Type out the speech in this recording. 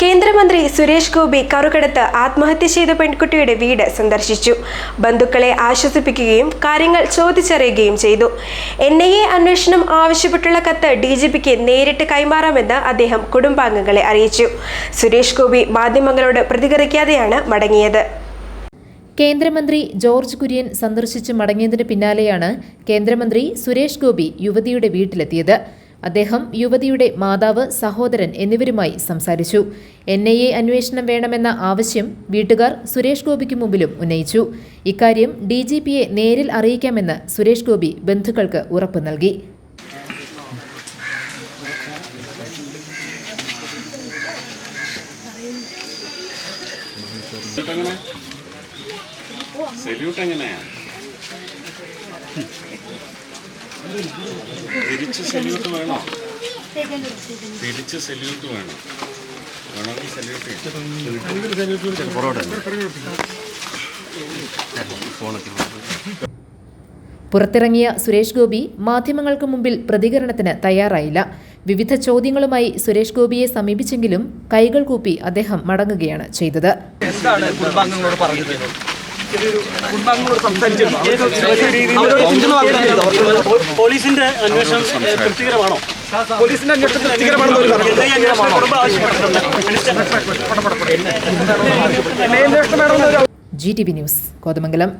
കേന്ദ്രമന്ത്രി സുരേഷ് ഗോപി കറുകടത്ത് ആത്മഹത്യ ചെയ്ത പെൺകുട്ടിയുടെ വീട് സന്ദർശിച്ചു. ബന്ധുക്കളെ ആശ്വസിപ്പിക്കുകയും കാര്യങ്ങൾ ചോദിച്ചറിയുകയും ചെയ്തു. എൻ ഐ എ അന്വേഷണം ആവശ്യപ്പെട്ടുള്ള കത്ത് ഡി ജി പിക്ക് നേരിട്ട് കൈമാറാമെന്ന് അദ്ദേഹം കുടുംബാംഗങ്ങളെ അറിയിച്ചു. സുരേഷ് ഗോപി മാധ്യമങ്ങളോട് പ്രതികരിക്കാതെയാണ് മടങ്ങിയത്. കേന്ദ്രമന്ത്രി ജോർജ് കുര്യൻ സന്ദർശിച്ച് മടങ്ങിയതിന് പിന്നാലെയാണ് കേന്ദ്രമന്ത്രി സുരേഷ് ഗോപി യുവതിയുടെ വീട്ടിലെത്തിയത്. അദ്ദേഹം യുവതിയുടെ മാതാവ് സഹോദരൻ എന്നിവരുമായി സംസാരിച്ചു. എൻ ഐ എ അന്വേഷണം വേണമെന്ന ആവശ്യം വീട്ടുകാർ സുരേഷ് ഗോപിക്ക് മുമ്പിലും ഉന്നയിച്ചു. ഇക്കാര്യം ഡി ജി പിയെ നേരിൽ അറിയിക്കാമെന്ന് സുരേഷ് ഗോപി ബന്ധുക്കൾക്ക് ഉറപ്പു നൽകി. സെല്യൂട്ട് എങ്ങനെയാ? തിരിച്ച് സല്യൂട്ട് വേണോ? തിരിച്ച് സല്യൂട്ട് വേണം? വേണമെങ്കിൽ സല്യൂട്ട് പുറത്തിറങ്ങിയ സുരേഷ് ഗോപി മാധ്യമങ്ങൾക്ക് മുമ്പിൽ പ്രതികരണത്തിന് തയ്യാറായില്ല. വിവിധ ചോദ്യങ്ങളുമായി സുരേഷ് ഗോപിയെ സമീപിച്ചെങ്കിലും കൈകൾ കൂപ്പി അദ്ദേഹം മടങ്ങുകയാണ് ചെയ്തത്. എന്താണ് കുടുംബാംഗങ്ങളോട് പറഞ്ഞത്? പോലീസിന്റെ അന്വേഷണം തൃപ്തികരമാണോ? പോലീസിന്റെ അന്വേഷണം തൃപ്തികരമാണോ G T V news Kothamangalam.